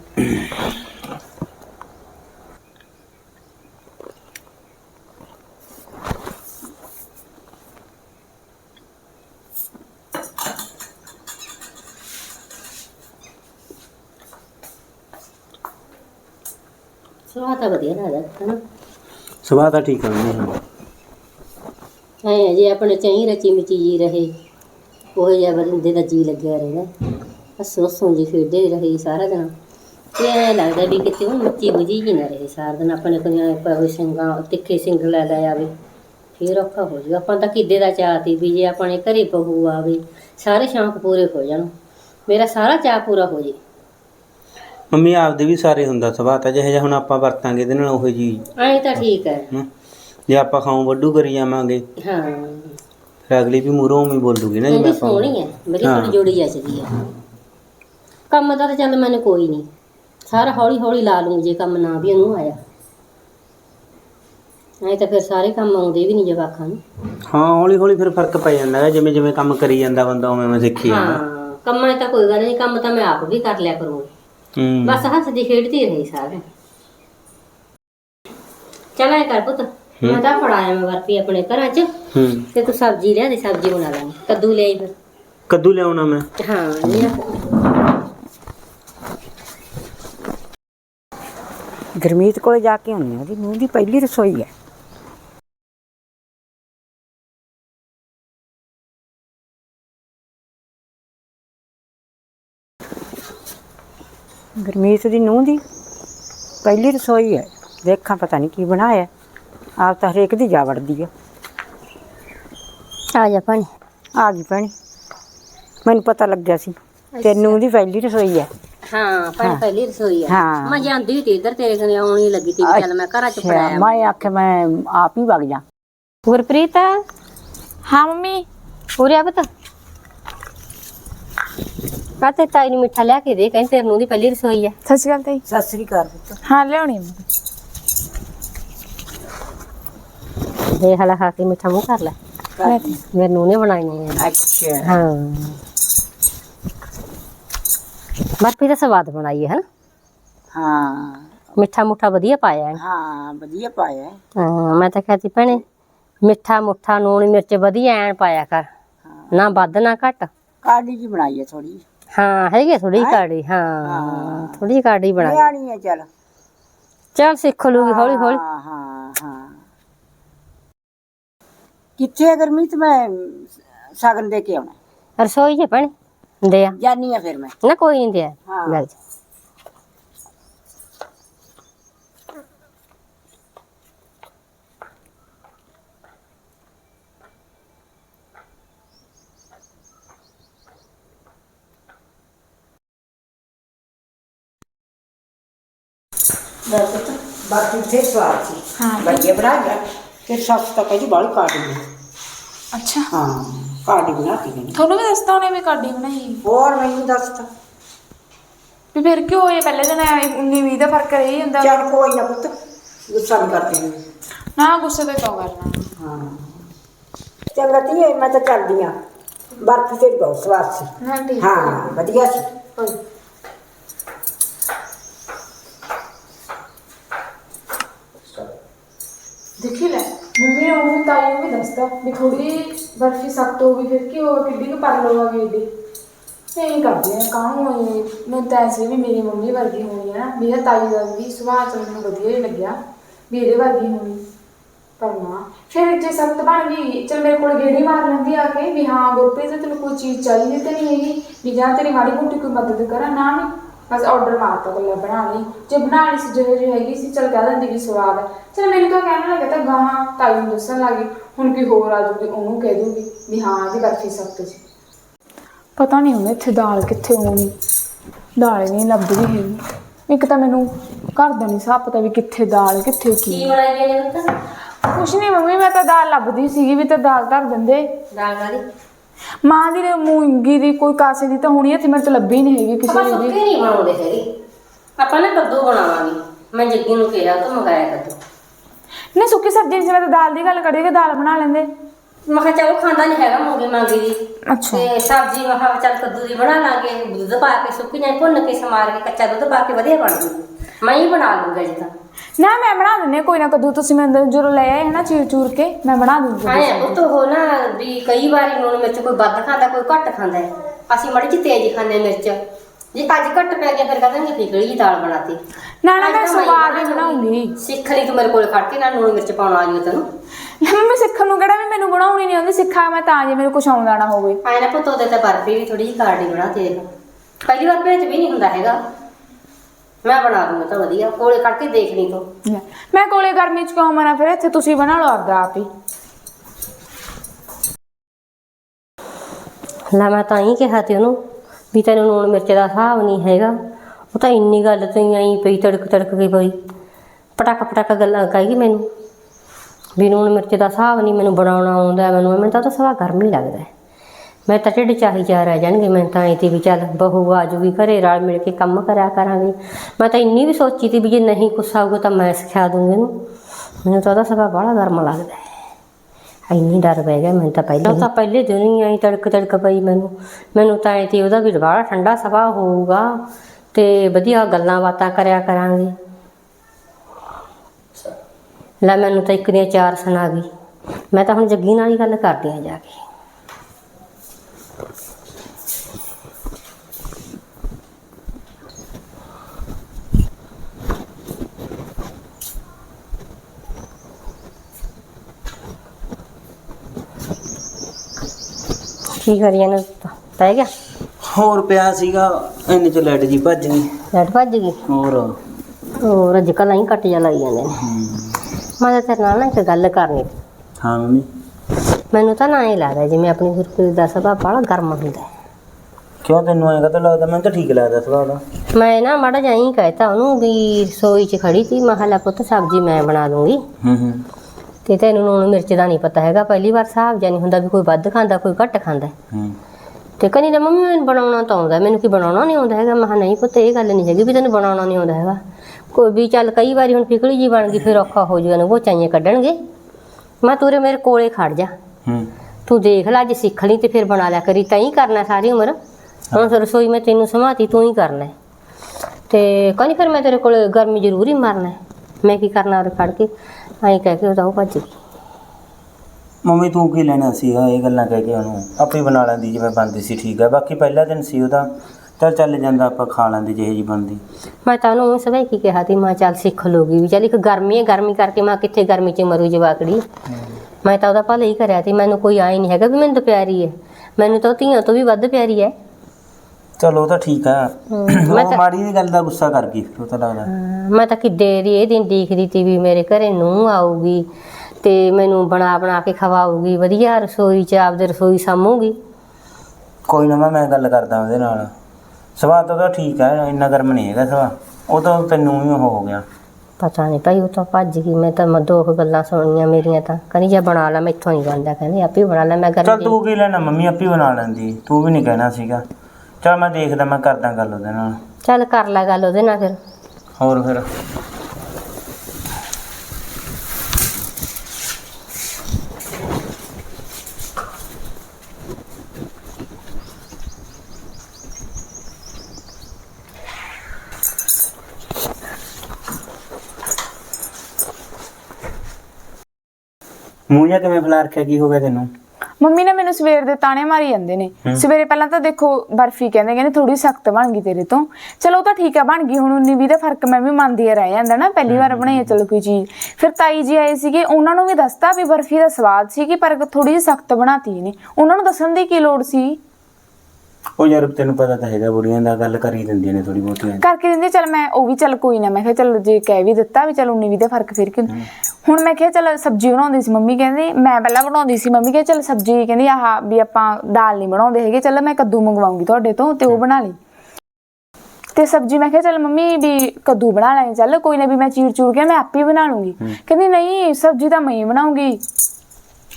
ਸੁਭਾਅ ਤਾਂ ਵਧੀਆ ਲੱਗਦਾ ਹਨਾ? ਸੁਭਾਅ ਤਾਂ ਠੀਕ ਆ ਹਾਂ। ਐ ਜੇ ਆਪਣੇ ਚਾਹੀ ਰਚੀ ਮਿਚੀ ਜੀ ਰਹੇ ਉਹ ਜਿਹਾ ਬੰਦੇ ਦਾ ਜੀ ਲੱਗਿਆ ਰਹਿੰਦਾ। ਹੱਸੋ ਹੱਸੋ ਜੀ ਖੇਡੇ ਰਹੇ ਸਾਰਾ ਦਿਨ। ਐ ਲੱਗਦਾ ਵੀ ਕਿਤੇ ਉਹ ਮਿੱਟੀ ਬੁਝੀ ਜੀ ਨਾ ਰਹੇ ਸਾਰਾ ਦਿਨ। ਆਪਣੇ ਕੋਲ ਐ ਪਵੇ ਸਿੰਘਾਂ ਤਿੱਖੇ ਸਿੰਘ ਲੈ ਲੈ ਆਵੇ ਫੇਰ ਔਖਾ ਹੋ ਜਾਊਗਾ ਆਪਾਂ ਤਾਂ ਕਿੱਦੇ ਦਾ ਚਾਅ ਤੀ ਵੀ ਜੇ ਆਪਣੇ ਘਰੇ ਬਹੂ ਆਵੇ ਸਾਰੇ ਸ਼ੌਂਕ ਪੂਰੇ ਹੋ ਜਾਣ। ਮੇਰਾ ਸਾਰਾ ਚਾਅ ਪੂਰਾ ਹੋ ਜੇ। ਮੰਮੀ ਆਪਦੇ ਵੀ ਸਾਰੇ ਹੁੰਦਾ ਸੁਭਾਅ ਤਾਂ ਜਿਹੇ ਜਿਹਾ ਹੁਣ ਆਪਾਂ ਵਰਤਾਂਗੇ ਇਹਦੇ ਨਾਲ ਉਹੋ ਜੀ ਐਂ ਤਾਂ ਠੀਕ ਹੈ। ਜੇ ਆਪਾਂ ਖਾਉਂ ਵੱਡੂ ਕਰੀ ਜਾਵਾਂਗੇ। ਹਾਂ। ਫਿਰ ਅਗਲੀ ਵੀ ਮੂਹਰੋਂ ਉਵੇਂ ਬੋਲੂਗੀ ਨਾ ਜਿਵੇਂ ਇਹਦੀ ਆਪਾਂ ਸੋਹਣੀ ਹੈ। ਮੇਰੀ ਹਾਂ। ਥੋੜੀ ਜੋੜੀ ਜੱਚਦੀ ਹੈ ਕੰਮ ਦਾ ਤਾਂ ਚੱਲ ਮੈਨੂੰ ਕੋਈ ਨਹੀਂ। ਸਾਰਾ ਹੌਲੀ ਹੌਲੀ ਲਾ ਲੂੰ ਜੇ ਕੰਮ ਨਾ ਵੀ ਉਹਨੂੰ ਆਇਆ। ਐ ਤਾਂ ਫਿਰ ਸਾਰੇ ਕੰਮ ਆਉਂਦੇ ਵੀ ਨਹੀਂ ਜਵਾਕਾਂ ਨੂੰ। ਹਾਂ ਹੌਲੀ ਹੌਲੀ ਫਿਰ ਫ਼ਰਕ ਪੈ ਜਾਂਦਾ ਹੈ। ਜਿਵੇਂ ਜਿਵੇਂ ਕੰਮ ਕਰੀ ਜਾਂਦਾ ਬੰਦਾ ਉਵੇਂ ਉਵੇਂ ਸਿੱਖੀ ਜਾਂਦਾ। ਹਾਂ। ਕੰਮਾਂ 'ਚ ਤਾਂ ਕੋਈ ਗੱਲ ਨਹੀਂ। ਕੰਮ ਤਾਂ ਮੈਂ ਆਪ ਵੀ ਕਰ ਲਿਆ ਕਰੂੰ ਹੂੰ ਬਸ ਹੱਸਦੀ ਖੇਡਦੀ ਰਹੀ ਸਾਰੇ। ਚੱਲ ਐ ਕਰ ਪੁੱਤ ਮੈਂ ਤਾਂ ਫੜਾਇਆ ਮੈਂ ਵਰਤੀ ਆਪਣੇ ਘਰਾਂ 'ਚ ਹੂੰ। ਤੇ ਤੂੰ ਸਬਜ਼ੀ ਲਿਆ ਦੇ ਸਬਜ਼ੀ ਬਣਾ ਲਾਂਗੇ। ਕੱਦੂ ਲਿਆਈ ਫਿਰ। ਕੱਦੂ ਲਿਆਉਣਾ ਮੈਂ। ਹਾਂ ਲਿਆ। ਗੁਰਮੀਤ ਕੋਲੇ ਜਾ ਕੇ ਆਉਣੀ ਉਹਦੀ ਨੂੰਹ ਦੀ ਪਹਿਲੀ ਰਸੋਈ ਹੈ। ਗੁਰਮੀਤ ਦੀ ਨੂੰਹ ਦੀ। ਪਹਿਲੀ ਰਸੋਈ ਹੈ। ਦੇਖਾਂ ਪਤਾ ਨਹੀਂ ਕੀ ਬਣਾਇਆ। ਆਪ ਤਾਂ ਹਰੇਕ ਦੀ ਜਾ ਵੜਦੀ ਹੈ ਆ ਜਾ ਪਾਣੀ ਆ ਗਈ ਭੈਣੇ। ਮੈਨੂੰ ਪਤਾ ਲੱਗਿਆ ਸੀ ਤੇ ਨੂੰਹ ਦੀ ਪਹਿਲੀ ਰਸੋਈ ਹੈ। ਹਾਂ ਪਰ ਪਹਿਲੀ ਰਸੋਈ ਆ ਹਾਂ। ਮੈਂ ਜਾਂਦੀ ਤੇ ਇੱਧਰ ਤੇਰੇ ਕਨੇ ਆਉਣੀ ਲੱਗੀ ਤੀ ਚੱਲ ਮੈਂ ਘਰਾਂ ਚ ਪੜਾਇਆ। ਮੈਂ ਆਖਿਆ ਮੈਂ ਆਪ ਹੀ ਵਗ ਜਾ। ਗੁਰਪ੍ਰੀਤ? ਹਾਂ ਮੰਮੀ। ਉਰੇ ਆ ਪਤਾ ਕਾਤੇ ਤਾਈ ਨੂੰ ਮਿੱਠਾ ਲਿਆ ਕੇ ਦੇ? ਕਹਿੰਦੇ ਤੇਰੇ ਨੂੰ ਦੀ ਪਹਿਲੀ ਰਸੋਈ ਆ। ਸਤਿ ਸ਼੍ਰੀ ਅਕਾਲ ਤਾਈ। ਸਤਿ ਸ੍ਰੀ ਅਕਾਲ ਪੁੱਤ। ਹਾਂ ਲਿਆਉਣੀ ਮੰਮੀ ਦੇ ਹਲਾ ਖਾ ਕੇ ਮਿੱਠਾ ਮੂੰਹ ਕਰ ਲੈ। ਲੈ ਤੇ। ਮੇਰੇ ਨੂੰ ਨੇ ਬਣਾਈਆਂ ਨੇ ਅੱਛਾ। ਹਾਂ। ਬਰਫੀ ਦਾ ਸਵਾਦ ਬਣਾਈ ਹੈ ਹਨਾ? ਹਾਂ। ਮਿੱਠਾ ਮੁੱਠਾ ਵਧੀਆ ਪਾਇਆ ਹੈ। ਹਾਂ ਵਧੀਆ ਪਾਇਆ ਹੈ। ਹਾਂ ਮੈਂ ਤਾਂ ਕਹਤੀ ਭੈਣੇ ਮਿੱਠਾ ਮੁੱਠਾ ਨੂਣ ਮਿਰਚ ਵਧੀਆ ਐਨ ਪਾਇਆ ਕਰ। ਨਾ ਵੱਧ ਨਾ ਘੱਟ। ਕਾਲੀ ਜੀ ਬਣਾਈ ਹੈ ਥੋੜੀ ਹਾਂ ਹੈਗੀ ਥੋੜੀ ਹੈਂ? ਕਾੜੀ ਹਾਂ ਹਾਂ। ਥੋੜੀ ਕਾੜੀ ਬਣਾਈ। ਨਿਆਣੀ ਹੈ ਚੱਲ। ਚਲ ਸਿੱਖ ਲੂਗੀ ਹੌਲੀ ਹੌਲੀ। ਹਾਂ ਹਾਂ ਹਾਂ। ਕਿੱਥੇ ਅਗਰ ਮੀਤ ਮੈਂ ਸਗਨ ਦੇ ਕੇ ਆਉਣਾ। ਰਸੋਈ ਚ ਭੈਣੇ ਦੇ ਆ। ਜਾਨੀ ਆ ਫਿਰ ਮੈਂ। ਨਾ ਹਾਂ। ਬਾਕੀ ਤੇ ਸਵਾਦ ਸੀ। ਹਾਂ। ਵਧੀਆ ਬਣਾ ਗਿਆ ਤੇ ਸੱਸ ਤਾਂ ਕਹਿੰਦੀ ਬਾਲੀ ਕਾੜੀ ਹੈ ਅੱਛਾ। ਹਾਂ ਕਾੜੀ ਬਣਾਤੀ ਗਈ ਤੁਹਾਨੂੰ ਵੀ ਦੱਸਦਾ ਉਹਨੇ ਵੀ ਕਾਡੀ ਬਣਾਈ। ਹੋਰ ਮੈਨੂੰ ਦੱਸ ਤਾ ਵੀ ਫਿਰ ਕਿਉਂ ਹੋਏ ਪਹਿਲੇ ਦਿਨ 19 20 ਦਾ ਫ਼ਰਕ ਰਹੀ ਜਾਂਦਾ? ਚੱਲ ਕੋਈ ਨਾ ਪੁੱਤ ਗੁੱਸਾ ਨਹੀਂ ਕਰਦੀ। ਨਾ ਗੁੱਸੇ ਤੇ ਕਿਉਂ ਕਰਨਾ? ਹਾਂ। ਚੰਗਾ ਧੀਏ ਮੈਂ ਤਾਂ ਚੱਲਦੀ ਆ। ਬਰਫ ਤੇ ਬਹੁਤ ਸਵਾਦ ਸੀ। ਨਾ ਹਾਂ ਵਧੀਆ ਸੀ। ਦੇਖੀ ਲੈ ਮੰਮੀ ਨੇ ਵੀ ਤਾਈ ਨੂੰ ਵੀ ਦੱਸਦਾ ਵੀ ਥੋੜੀ ਬਰਫੀ ਸਖਤ ਹੋ ਗਈ ਫਿਰ ਕੀ ਹੋ ਕਿੱਡੀ ਕੁ ਪਰ ਲਵਾਂਗੇ ਇਹਦੀ ਨਹੀਂ ਕਰਦੇ ਆ, ਕਾਹਨੂੰ ਹੋਏ ਮੈਂ ਤਾਂ ਐਸੇ ਵੀ ਮੇਰੀ ਮੰਮੀ ਵਰਗੀ ਹੋਣੀ ਆ ਮੇਰਾ ਤਾਈ ਦਾ ਵੀ ਸੁਭਾਅ ਚ ਮੈਨੂੰ ਵਧੀਆ ਹੀ ਲੱਗਿਆ, ਵੀ ਇਹਦੇ ਵਰਗੀ ਹੋਣੀ। ਪਰ ਨਾ, ਫਿਰ ਜੇ ਸਖਤ ਬਣ ਗਈ, ਚਲ ਮੇਰੇ ਕੋਲ ਗੇੜੀ ਮਾਰ ਲੈਂਦੀ ਆ ਕੇ, ਵੀ ਹਾਂ ਗੁਰਪ੍ਰੀਤ ਜੇ ਤੈਨੂੰ ਕੋਈ ਚੀਜ਼ ਚਾਹੀਦੀ ਤੇ ਨਹੀਂ ਹੈਗੀ, ਵੀ ਜਾਂ ਤੇਰੀ ਮਾੜੀ ਮੋਟੀ ਕੋਈ ਮਦਦ ਕਰਾਂ, ਨਾ ਵੀ। ਬਸ ਆਰਡਰ ਮਾਰਤਾ ਕੱਲਾ ਬਣਾ ਲਈ। ਜੇ ਬਣਾ ਲਈ ਸੀ ਜਿਹੋ ਜਿਹੀ ਹੈਗੀ ਸੀ ਚਲ ਕਹਿ ਦਿੰਦੀ ਵੀ ਸਵਾਦ ਹੈ। ਚਲ ਮੈਨੂੰ ਤਾਂ ਕਹਿਣ ਲੱਗਾ ਤਾਂ ਗਾਹਾਂ ਤਾਈ ਨੂੰ ਦੱਸਣ ਲੱਗੀ। ਹੁਣ ਕੀ ਹੋਰ ਆ ਜੂਗੀ ਉਹਨੂੰ ਕਹਿ ਦੂਗੀ ਵੀ ਹਾਂ ਇਹਦੀ ਬਰਫੀ ਸਖਤ ਸੀ। ਪਤਾ ਨਹੀਂ ਹੁਣ ਇੱਥੇ ਦਾਲ ਕਿੱਥੇ ਹੋਣੀ। ਦਾਲ ਨਹੀਂ ਲੱਭਦੀ ਹੈਗੀ। ਇੱਕ ਤਾਂ ਮੈਨੂੰ ਘਰ ਦਾ ਨਹੀਂ ਸਾਹ ਪਤਾ ਵੀ ਕਿੱਥੇ ਦਾਲ ਕਿੱਥੇ ਕੀ। ਕੀ ਬਣਾਈ ਨੇ ਪੁੱਤ ਕੁਛ ਨਹੀਂ ਮੰਮੀ ਮੈਂ ਤਾਂ ਦਾਲ ਲੱਭਦੀ ਸੀਗੀ ਵੀ ਤਾਂ ਦਾਲ ਧਰ ਦਿੰਦੇ। ਦਾਲ ਵਾਲੀ ਮਾਂ ਦੀ ਮੂੰਗੀ ਦੀ ਕੋਈ ਕਾਸੇ ਦੀ ਤਾਂ ਹੋਣੀ ਇੱਥੇ ਮੇਰੇ ਤੋਂ ਲੱਭੀ ਨਹੀਂ ਹੈਗੀ ਕਿਸੇ ਆਪਾਂ ਦੀ ਸੁੱਕੇ ਨਹੀਂ ਬਣਾਉਂਦੇ ਹੈਗੇ। ਆਪਾਂ ਨਾ ਕੱਦੂ ਬਣਾਵਾਂਗੇ। ਮੈਂ ਜੱਗੀ ਨੂੰ ਕਿਹਾ ਤੂੰ ਮੰਗਾਇਆ ਕੱਦੂ। ਨਹੀਂ ਸੁੱਕੀ ਸਬਜ਼ੀ ਜਿਵੇਂ ਤਾਂ ਦਾਲ ਦੀ ਗੱਲ ਕਰੀਏ ਕਿ ਦਾਲ ਬਣਾ ਲੈਂਦੇ। ਮੈਂ ਕਿਹਾ ਚੱਲ ਖਾਂਦਾ ਨਹੀਂ ਹੈਗਾ ਮੂੰਗੀ ਮਾਂਗੀ ਦੀ। ਅੱਛਾ। ਤੇ ਸਬਜ਼ੀ ਮੈਂ ਕਿਹਾ ਚੱਲ ਕੱਦੂ ਦੀ ਬਣਾ ਲਾਂਗੇ। ਦੁੱਧ ਪਾ ਕੇ ਸੁੱਕੀ ਜਾਂ ਭੁੰਨ ਕੇ ਸਮਾਰ ਕੇ ਕੱਚਾ ਦੁੱਧ ਪਾ ਕੇ ਵਧੀਆ ਬਣ ਜੂਗੀ ਮੈਂ ਹੀ ਬਣਾ ਲੂੰਗਾ ਜੀ ਤਾਂ। ਨਾ ਮੈਂ ਬਣਾ ਹਾਂ, ਕੋਈ ਨਾ ਕਦੂ ਤੁਸੀਂ ਮੈਨੂੰ ਜਦੋਂ ਲੈ ਆਏ ਹੈ ਨਾ ਚੂਰ ਚੂਰ ਕੇ ਮੈਂ ਬਣਾ ਦੂੰਗੀ ਹਾਂ ਉਹ ਤਾਂ ਹੋ ਨਾ ਵੀ ਕਈ ਵਾਰੀ ਲੂਣ ਮਿਰਚ ਕੋਈ ਵੱਧ ਖਾਂਦਾ ਕੋਈ ਘੱਟ ਖਾਂਦਾ ਹੈ। ਅਸੀਂ ਮੜੀ ਜਿਹੀ ਤੇਜ਼ ਖਾਂਦੇ ਮਿਰਚ। ਜੇ ਅੱਜ ਘੱਟ ਪੈ ਗਿਆ ਫਿਰ ਕਹਾਂਗੇ ਫਿਕੜੀ ਜੀ ਦਾਲ ਬਣਾਤੀ। ਨਾ ਨਾ ਮੈਂ ਤਾਂ ਮੈਂ ਸਵਾਦ ਹੀ ਬਣਾ ਬਣਾਉਂਗੀ। ਸਿੱਖ ਲਈ ਤੂੰ ਮੇਰੇ ਕੋਲ ਖੜ ਕੇ ਨਾ ਲੂਣ ਮਿਰਚ ਪਾਉਣਾ ਆ ਜਾਊ ਤੈਨੂੰ। ਮੰਮੀ ਸਿੱਖਣ ਨੂੰ ਕਿਹੜਾ ਵੀ ਮੈਨੂੰ ਬਣਾਉਣੀ ਨਹੀਂ ਆਉਂਦੀ ਸਿੱਖਾਂ ਮੈਂ ਤਾਂ ਜੇ ਮੈਨੂੰ ਕੁਝ ਆਉਂਦਾ ਨਾ ਹੋਵੇ। ਆਏ ਨਾ ਪੁੱਤੋ ਤੇ ਤਾਂ ਬਰਫੀ ਵੀ ਥੋੜੀ ਜਿਹੀ ਕਾਰਡੀ ਬਣਾ ਦੇਖ। ਪਹਿਲੀ ਵਾਰ ਭੇਜ ਵੀ ਨਹੀਂ ਹੁੰਦਾ ਹੈਗਾ। ਮੈਂ ਬਣਾ ਦੂੰਗਾ ਤਾਂ ਵਧੀਆ ਕੋਲੇ ਖੜ ਕੇ ਦੇਖ ਲਈ ਤੂੰ। ਲੈ, ਮੈਂ ਕੋਲੇ ਗਰਮੀ ਚ ਕਿਉਂ ਮਨਾ ਫਿਰ ਇੱਥੇ ਤੁਸੀਂ ਬਣਾ ਲਓ ਆਪਦਾ ਆਪ ਹੀ। ਲੈ ਮੈਂ ਤਾਂ ਹੀ ਕਿਹਾ ਤੇ ਉਹਨੂੰ ਵੀ ਤੈਨੂੰ ਲੂਣ ਮਿਰਚ ਦਾ ਹਿਸਾਬ ਨਹੀਂ ਹੈਗਾ। ਉਹ ਤਾਂ ਇੰਨੀ ਗੱਲ ਤੋਂ ਹੀ ਆਈ ਪਈ ਤੜਕ ਤੜਕ ਕੇ ਪਈ। ਪਟਕ ਪਟਕ ਗੱਲਾਂ ਕਹੀ ਮੈਨੂੰ। ਵੀ ਲੂਣ ਮਿਰਚ ਦਾ ਹਿਸਾਬ ਨਹੀਂ ਮੈਨੂੰ ਬਣਾਉਣਾ ਆਉਂਦਾ ਮੈਨੂੰ ਮੈਨੂੰ ਤਾਂ ਤਾਂ ਸਵਾ ਗਰਮੀ ਲੱਗਦਾ। ਹੈ। ਮੈਂ ਤਾਂ ਢਿੱਡ ਚਾਹੀ ਜਾ ਰਹਿ ਜਾਣਗੇ ਮੈਂ ਤਾਂ ਇਹ ਤੀ ਵੀ ਚੱਲ ਬਹੂ ਆਜੂਗੀ ਘਰੇ ਰਲ ਮਿਲ ਕੇ ਕੰਮ ਕਰਿਆ ਕਰਾਂਗੇ। ਮੈਂ ਤਾਂ ਇੰਨੀ ਵੀ ਸੋਚੀ ਤੀ ਵੀ ਜੇ ਨਹੀਂ ਕੁਛ ਆਊਗਾ ਤਾਂ ਮੈਂ ਸਿਖਾ ਦੂੰਗੀ ਇਹਨੂੰ। ਮੈਨੂੰ ਤਾਂ ਉਹਦਾ ਸਵਾ ਬੜਾ ਗਰਮ ਲੱਗਦਾ ਹੈ। ਇੰਨੀ ਡਰ ਪੈ ਗਿਆ ਮੈਨੂੰ ਤਾਂ ਪਹਿਲਾਂ ਤਾਂ ਪਹਿਲੇ ਦਿਨ ਹੀ ਆਈ ਤੜਕ ਤੜਕ ਪਈ ਮੈਨੂੰ। ਮੈਨੂੰ ਤਾਂ ਇਹ ਤੀ ਉਹਦਾ ਵੀ ਬੜਾ ਠੰਡਾ ਸਵਾ ਹੋਊਗਾ ਤੇ ਵਧੀਆ ਗੱਲਾਂ ਬਾਤਾਂ ਕਰਿਆ ਕਰਾਂਗੇ। ਲੈ ਮੈਨੂੰ ਤਾਂ ਇੱਕ ਦੀਆਂ ਚਾਰ ਸੁਣਾ ਗਈ। ਮੈਂ ਤਾਂ ਹੁਣ ਜੱਗੀ ਨਾਲ ਹੀ ਗੱਲ ਕਰਦੀ ਆ ਜਾ ਕੇ। ਕੀ ਕਰੀਏ ਨਾ ਪੈ ਗਿਆ? ਹੋਰ ਪਿਆ ਸੀਗਾ ਇੰਨੇ ਚ ਲਾਈਟ ਜੀ ਭੱਜ ਗਈ। ਲੱਟ ਭੱਜ ਗਈ? ਹੋਰ? ਹੋਰ ਅੱਜ ਕੱਲ੍ਹ ਹੀ ਕੱਟ ਜਾ ਲਾਈ ਜਾਂਦੇ ਨੇ। ਮੈਂ ਤਾਂ ਤੇਰੇ ਨਾਲ ਨਾ ਇੱਕ ਗੱਲ ਕਰਨੀ ਸੀ। ਹਾਂ ਮੰਮੀ। ਮੈਨੂੰ ਤਾਂ ਨਾ ਇਹ ਲੱਗਦਾ ਜਿਵੇਂ ਆਪਣੀ ਗੁਰਪ੍ਰੀਤ ਦਾ ਸੁਭਾਅ ਬੜਾ ਗਰਮ ਹੁੰਦਾ। ਹੈ। ਕਿਉਂ ਤੈਨੂੰ ਐਂ ਕਦੋਂ ਲੱਗਦਾ? ਮੈਨੂੰ ਤਾਂ ਠੀਕ ਲੱਗਦਾ ਸੁਭਾਅ ਦਾ। ਮੈਂ ਨਾ ਮਾੜਾ ਜਿਹਾ ਹੀ ਕਹਿਤਾ ਉਹਨੂੰ ਵੀ ਰਸੋਈ 'ਚ ਖੜੀ ਸੀ। ਮਹਲਾ ਪੁੱਤ ਸਬਜ਼ੀ ਮੈਂ ਬਣਾ ਦੂੰਗੀ। ਹੂੰ ਹੂੰ। ਤੇ ਤੈਨੂੰ ਲੂਣ ਮਿਰਚ ਦਾ ਨਹੀਂ ਪਤਾ ਹੈਗਾ। ਪਹਿਲੀ ਵਾਰ ਹਿਸਾਬ ਜਾਂ ਨਹੀਂ ਹੁੰਦਾ ਵੀ ਕੋਈ ਵੱਧ ਖਾਂਦਾ ਕੋਈ ਘੱਟ ਖਾਂਦਾ। ਹੂੰ। ਤੇ ਕਹਿੰਦੀ ਨਾ ਮੰਮੀ ਮੈਨੂੰ ਬਣਾਉਣਾ ਤਾਂ ਆਉਂਦਾ। ਮੈਨੂੰ ਕੀ ਬਣਾਉਣਾ ਨਹੀਂ ਆਉਂਦਾ ਹੈਗਾ? ਮੈਂ ਕਿਹਾ ਨਹੀਂ ਪੁੱਤ ਇਹ ਗੱਲ ਨਹੀਂ ਹੈਗੀ ਵੀ ਤੈਨੂੰ ਬਣਾਉਣਾ ਨਹੀਂ ਆਉਂਦਾ ਹੈਗਾ। ਕੋਈ ਵੀ ਚੱਲ ਕਈ ਵਾਰੀ ਹੁਣ ਫਿਕਲੀ ਜੀ ਬਣ ਗਈ ਫਿਰ ਔਖਾ ਹੋ ਜਾਊਗਾ ਉਹ ਚਾਈਆਂ ਕੱਢਣਗੇ। ਮੈਂ ਤੂਰੇ ਮੇਰੇ ਕੋਲੇ ਖੜ ਜਾ। ਹੂੰ। ਤੂੰ ਦੇਖ ਲੈ ਜੇ ਸਿੱਖ ਲਈ ਤੇ ਫਿਰ ਬਣਾ ਲਿਆ ਕਰੀ। ਤਾਂ ਹੀ ਕਰਨਾ ਸਾਰੀ ਉਮਰ। ਹੁਣ ਫਿਰ ਰਸੋਈ ਮੈਂ ਤੈਨੂੰ ਸਮਾਤੀ ਤੂੰ ਹੀ ਕਰਨਾ। ਤੇ ਕਹਿੰਦੀ ਫਿਰ ਮੈਂ ਤੇਰੇ ਕੋਲ ਗਰਮੀ ਜ਼ਰੂਰ ਹੀ ਮਾਰਨਾ। ਮੈਂ ਕੀ ਕਰਨਾ ਉਹ ਖੜ ਕੇ? ਐਂ ਕਹਿ ਕੇ ਉਹਦਾ ਉਹ ਭੱਜ ਗਈ। ਮੰਮੀ ਤੂੰ ਕੀ ਲੈਣਾ ਸੀਗਾ ਇਹ ਗੱਲਾਂ ਕਹਿ ਕੇ ਉਹਨੂੰ ਆਪੇ ਬਣਾ ਲੈਂਦੀ ਜਿਵੇਂ ਬਣਦੀ ਸੀ ਠੀਕ ਹੈ ਬਾਕੀ ਪਹਿਲਾ ਦਿਨ ਸੀ ਉਹਦਾ। ਚੱਲ ਚੱਲ ਜਾਂਦਾ ਆਪਾਂ ਖਾ ਲੈਂਦੇ ਜਿਹੇ ਜੀ ਬਣਦੀ। ਮੈਂ ਤਾਂ ਉਹਨੂੰ ਸਵੇ ਕੀ ਕਿਹਾ ਤੀ ਮੈਂ ਚੱਲ ਸਿੱਖ ਲੂਗੀ ਵੀ ਚੱਲ ਇੱਕ ਗਰਮੀ ਹੈ ਗਰਮੀ ਕਰਕੇ ਮੈਂ ਕਿੱਥੇ ਗਰਮੀ 'ਚ ਮਰੂ ਜਵਾਕੜੀ। ਮੈਂ ਤਾਂ ਉਹਦਾ ਭਲਾ ਹੀ ਕਰਿਆ ਤੇ ਮੈਨੂੰ ਕੋਈ ਆਈ ਨਹੀਂ ਹੈਗਾ ਵੀ ਮੈਨੂੰ ਤਾਂ ਪਿਆਰੀ ਹੈ ਮੈਨੂੰ ਤਾਂ ਉਹ ਧੀਆਂ ਤੋਂ ਵੀ ਵੱਧ ਪਿਆਰੀ ਹੈ ਚਲੋ ਉਹ ਤਾਂ ਠੀਕ ਆ। ਮੈਂ ਉਹ ਤਾਂ ਮਾੜੀ ਦੀ ਗੱਲ ਦਾ ਗੁੱਸਾ ਕਰ ਗਈ ਫਿਰ ਉਹ ਤਾਂ ਲੱਗਦਾ। ਹਾਂ, ਮੈਂ ਤਾਂ ਕਿੱਦੇ ਦੀ ਇਹ ਦਿਨ ਦੇਖਦੀ ਤੀ ਵੀ ਮੇਰੇ ਘਰੇ ਨੂੰ ਆਊਗੀ ਤੇ ਮੈਨੂੰ ਬਣਾ ਬਣਾ ਕੇ ਖਵਾਊਗੀ ਵਧੀਆ ਰਸੋਈ 'ਚ ਆਪਦੇ ਰਸੋਈ ਸਾਂਭੂਗੀ। ਕੋਈ ਨਾ ਮੈਂ- ਮੈਂ ਗੱਲ ਕਰਦਾ ਉਹਦੇ ਨਾਲ। ਸੁਭਾਅ ਤਾਂ ਉਹਦਾ ਠੀਕ ਹੈ ਇੰਨਾ ਗਰਮ ਨਹੀਂ ਹੈਗਾ ਸੁਭਾਅ ਉਹ ਤਾਂ ਤੈਨੂੰ ਹੀ ਉਹ ਹੋ ਗਿਆ। ਪਤਾ ਨਹੀਂ ਭਾਈ ਉਹ ਤਾਂ ਭੱਜ ਗਈ। ਮੈਂ ਤਾਂ ਮ- ਦੋ ਕੁ ਗੱਲਾਂ ਸੁਣੀਆਂ ਮੇਰੀਆਂ ਤਾਂ। ਕਹਿੰਦੀ ਜੇ ਬਣਾ ਲਾ ਮੈਥੋਂ ਨਹੀਂ ਬਣਦਾ ਕਹਿੰਦੀ ਆਪੇ ਬਣਾ ਲੈ ਮੈਂ ਚੱਲ ਗਰਮੀ ਤੂੰ ਕੀ ਲੈਣਾ? ਮੰਮੀ ਆਪੇ ਬਣਾ ਲੈਂਦੀ। ਤੂੰ ਵੀ ਨਹੀਂ ਕਹਿਣਾ ਸੀਗਾ। ਚੱਲ ਮੈਂ ਦੇਖਦਾ ਮੈਂ ਕਰਦਾ ਗੱਲ ਉਹਦੇ ਨਾਲ। ਚੱਲ ਕਰ ਲੈ ਗੱਲ ਉਹਦੇ ਨਾਲ ਫਿਰ। ਹੋਰ ਫਿਰ? ਮੂੰਹ ਜਿਹਾ ਕਿਵੇਂ ਫਲਾ ਰੱਖਿਆ? ਕੀ ਹੋ ਗਿਆ ਤੈਨੂੰ? ਮੰਮੀ ਨੇ ਮੈਨੂੰ ਸਵੇਰ ਦੇ ਤਾਣੇ ਮਾਰੀ ਜਾਂਦੇ ਨੇ। ਸਵੇਰੇ ਪਹਿਲਾਂ ਤਾਂ ਦੇਖੋ ਬਰਫੀ ਕਹਿੰਦੇ ਕਹਿੰਦੇ ਥੋੜੀ ਸਖਤ ਬਣ ਗਈ ਤੇਰੇ ਤੋਂ। ਚਲੋ ਤਾਂ ਠੀਕ ਆ ਬਣ ਗਈ ਹੁਣ 19 20 ਦਾ ਫ਼ਰਕ ਮੈਂ ਵੀ ਮੰਨਦੀ ਆ ਰਹਿ ਜਾਂਦਾ ਨਾ ਪਹਿਲੀ ਵਾਰ ਬਣਾਈ ਚਲੋ ਕੋਈ ਚੀਜ਼। ਫਿਰ ਤਾਈ ਜੀ ਆਏ ਸੀਗੇ ਉਹਨਾਂ ਨੂੰ ਵੀ ਦੱਸਤਾ ਵੀ ਬਰਫੀ ਦਾ ਸਵਾਦ ਸੀਗੀ ਪਰ ਥੋੜੀ ਜਿਹੀ ਸਖਤ ਬਣਾਤੀ ਨੇ ਉਹਨਾਂ ਨੂੰ ਦੱਸਣ ਦੀ ਕੀ ਲੋੜ ਸੀ? ਉਹ ਯਾਰ ਤੈਨੂੰ ਪਤਾ ਤਾਂ ਹੈਗਾ ਬੁੜੀਆਂ ਦਾ ਗੱਲ ਕਰ ਹੀ ਦਿੰਦੀਆਂ ਨੇ ਥੋੜੀ ਬਹੁਤੀ ਕਰਕੇ ਦਿੰਦੇ ਚਲ ਮੈਂ ਉਹ ਵੀ ਚਲ ਕੋਈ ਨਾ ਮੈਂ ਕਿਹਾ ਚਲ ਜੇ ਕਹਿ ਵੀ ਦਿੱਤਾ ਵੀ ਚਲ 19 20 ਦਾ ਫ਼ਰਕ ਫਿਰ ਕਿਉਂ ਹੁਣ ਮੈਂ ਕਿਹਾ ਚਲ ਸਬਜ਼ੀ ਬਣਾਉਂਦੀ ਸੀ ਮੰਮੀ ਕਹਿੰਦੀ ਮੈਂ ਪਹਿਲਾਂ ਬਣਾਉਂਦੀ ਸੀ ਮੰਮੀ ਕਹਿੰਦੀ ਚਲ ਸਬਜ਼ੀ ਕਹਿੰਦੀ ਆਹ ਵੀ ਆਪਾਂ ਦਾਲ ਨਹੀਂ ਬਣਾਉਂਦੇ ਹੈਗੇ ਚਲ ਮੈਂ ਕੱਦੂ ਮੰਗਵਾਉਂਗੀ ਤੁਹਾਡੇ ਤੋਂ ਤੇ ਉਹ ਬਣਾ ਲਈ। ਤੇ ਸਬਜ਼ੀ ਮੈਂ ਕਿਹਾ ਚਲ ਮੰਮੀ ਵੀ ਕੱਦੂ ਬਣਾ ਲੈ ਚੱਲ ਕੋਈ ਨਾ ਵੀ ਮੈਂ ਚੀਰ ਚੂਰ ਕੇ ਮੈਂ ਆਪੇ ਹੀ ਬਣਾ ਲੂੰਗੀ। ਕਹਿੰਦੀ ਨਹੀਂ ਸਬਜ਼ੀ ਤਾਂ ਮੈਂ ਹੀ ਬਣਾਉਂਗੀ।